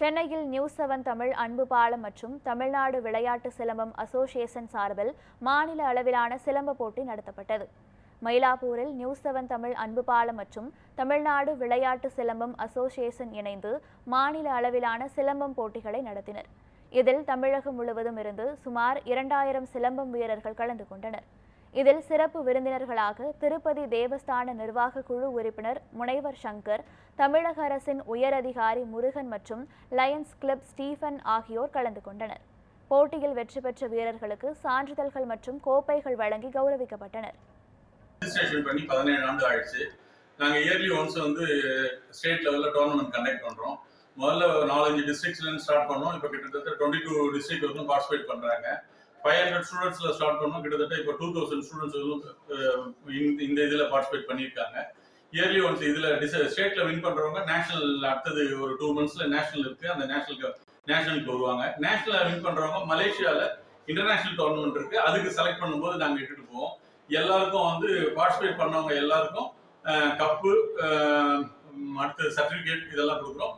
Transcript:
சென்னையில் news seven Tamil அன்பு பாலம் மற்றும் தமிழ்நாடு விளையாட்டு சிலம்பம் அசோசியேஷன் சார்பில் மாநில அளவிலான சிலம்ப போட்டி நடத்தப்பட்டது. மயிலாப்பூரில் நியூஸ் செவன் தமிழ் அன்பு பாலம் மற்றும் தமிழ்நாடு விளையாட்டு சிலம்பம் அசோசியேஷன் இணைந்து மாநில அளவிலான சிலம்பம் போட்டிகளை நடத்தினர். இதில் தமிழகம் முழுவதும் இருந்து சுமார் இரண்டாயிரம் சிலம்பம் வீரர்கள் கலந்து கொண்டனர். இதில் சிறப்பு விருந்தினர்களாக திருப்பதி தேவஸ்தான நிர்வாக குழு உறுப்பினர் முனைவர் சங்கர் தமிழக அரசின் உயரதிகாரி முருகன் மற்றும் லயன்ஸ் கிளப் ஸ்டீஃபன் ஆகியோர் கலந்து கொண்டனர். போட்டியில் வெற்றி பெற்ற வீரர்களுக்கு சான்றிதழ்கள் மற்றும் கோப்பைகள் வழங்கி கௌரவிக்கப்பட்டனர். ரெஜிஸ்ட்ரேஷன் பண்ணி பதினேழு ஆண்டு ஆயிடுச்சு. நாங்கள் இயர்லி ஒன்ஸ் வந்து ஸ்டேட் லெவலில் டோர்னமெண்ட் கண்டக்ட் பண்ணுறோம் முதல்ல நாலஞ்சு டிஸ்ட்ரிக்ஸ்லேருந்து ஸ்டார்ட் பண்ணோம். இப்போ கிட்டத்தட்ட டுவெண்ட்டி டூ டிஸ்ட்ரிக்ட் வந்து பார்ட்டிசிபேட் பண்ணுறாங்க ஃபைவ் ஹண்ட்ரட் ஸ்டூடெண்ட்ஸில் ஸ்டார்ட் பண்ணோம். கிட்டத்தட்ட இப்போ டூ தௌசண்ட் ஸ்டூடெண்ட்ஸ் வந்து இந்த இதில் பார்ட்டிசிபேட் பண்ணியிருக்காங்க. இயர்லி ஒன்ஸ் இதில் டிச ஸ்டேட்டில் வின் பண்ணுறவங்க நேஷனல் அடுத்தது ஒரு டூ மந்த்ஸில் நேஷனல் இருக்குது அந்த நேஷனலுக்கு நேஷனலுக்கு வருவாங்க. நேஷனலில் வின் பண்ணுறவங்க மலேசியாவில் இன்டர்நேஷனல் டோர்னமெண்ட் இருக்குது அதுக்கு செலக்ட் பண்ணும்போது நாங்கள் இட்டுட்டு போவோம். எல்லாருக்கும் வந்து பார்ட்டிசிபேட் பண்ணவங்க எல்லாருக்கும் கப்பு அடுத்து சர்டிஃபிகேட் இதெல்லாம் கொடுக்குறோம்.